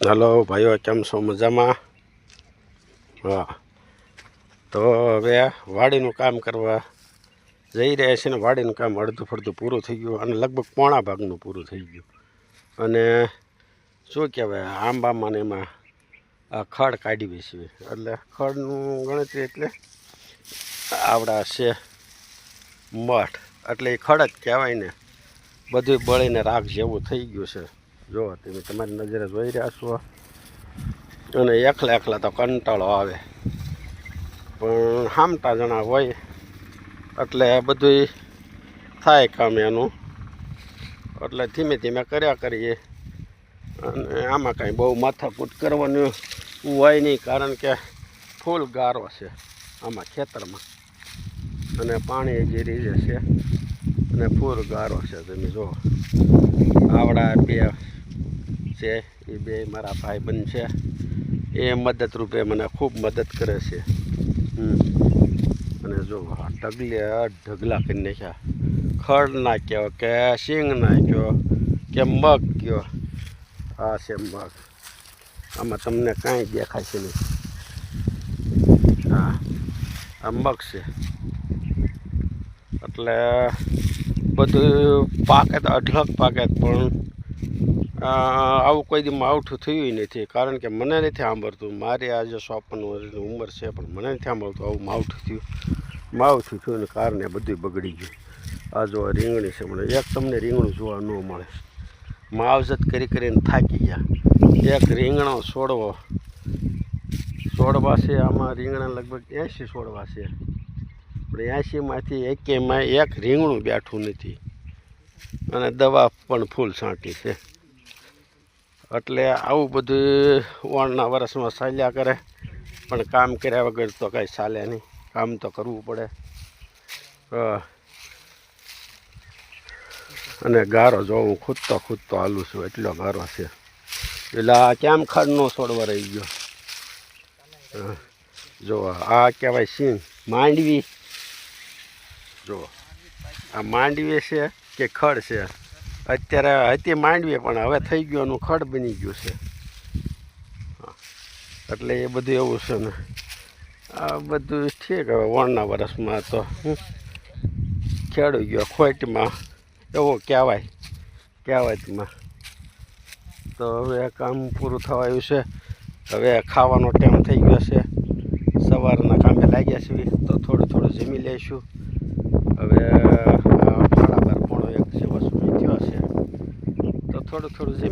હાલો, ભાઈઓ, કેમ છો? મજામાં? હા તો હવે વાડીનું કામ કરવા જઈ રહ્યા છે ને વાડીનું કામ અડધું ફરધું પૂરું થઈ ગયું અને લગભગ પોણા ભાગનું પૂરું થઈ ગયું. અને શું કહેવાય, આંબામાં ને એમાં આ ખડ કાઢી બેસી એટલે ખડનું ગણતરી એટલે આવડા છે મઠ. એટલે એ ખડ જ કહેવાય ને બધું બળીને રાખ જેવું થઈ ગયું છે. જો તમે તમારી નજરે જોઈ રહ્યા છો. અને એકલા એકલા તો કંટાળો આવે. પણ હામટા જણા હોય એટલે બધું થાય કામ એનું. એટલે ધીમે ધીમે કર્યા કરીએ. અને આમાં કાંઈ બહુ માથાકૂટ કરવાનું હોય નહીં, કારણ કે ફૂલ ગારો છે આમાં ખેતરમાં. અને પાણી જે રીજે છે અને ફૂલ ગારો છે, તમે જુઓ. આવડા બે છે, એ બે મારા ભાઈબંધ છે. એ મદદરૂપે મને ખૂબ મદદ કરે છે. અને જો ઢગલે ઢગલા કરી નાખ્યા. ખડ નાખ્યો કે શીંગ નાખ્યો કે મગ ગયો. આ છે મગ. આમાં તમને કાંઈ દેખાશે નહીં. હા, આ મગ છે. એટલે બધું પાકે તો અઢળક પાકે પણ આવું કોઈ દી માવઠું થયું નથી. કારણ કે મને નથી સાંભળતું. મારે આજે ચોપન વર્ષની ઉંમર છે, પણ મને નથી સાંભળતું આવું માવઠું થયું. માવઠું થયું ને કારણે બધું બગડી ગયું. આ જો રીંગણી છે, મને એક તમને રીંગણું જોવા ન મળે. માવજત કરી કરીને થાકી ગયા. એક રીંગણો છોડવો. છોડવા છે, આમાં રીંગણા લગભગ એંશી છોડવા છે. પણ એંશીમાંથી એકેયમાં એક રીંગણું બેઠું નથી. અને દવા પણ ફૂલ છાંટી છે. એટલે આવું બધું ઓણના વરસમાં ચાલ્યા કરે. પણ કામ કર્યા વગર તો કાંઈ ચાલે નહીં. કામ તો કરવું પડે. અને ગારો જો હું ખૂદતો ખૂદતો હાલું છું, એટલો ગારો છે. એટલે આ કેમ ખડનો છોડવા રહી ગયો? જો આ કહેવાય સિંહ. માંડવી. જો આ માંડવી છે કે ખડ છે? અત્યારે હતી માંડવી પણ હવે થઈ ગયું, એનું ખડ બની ગયું છે. એટલે એ બધું એવું છે ને. આ બધું ઠીક હવે વણના વરસમાં તો ખેડૂ ગયો, ખોટમાં, એવો કહેવાય, કહેવાયમાં. તો હવે કામ પૂરું થવાયું છે. હવે ખાવાનો ટાઈમ થઈ ગયો છે. સવારના કામે લાગ્યા છીએ, તો થોડું થોડું જમી લઈશું. આ સાડા બાર પોણો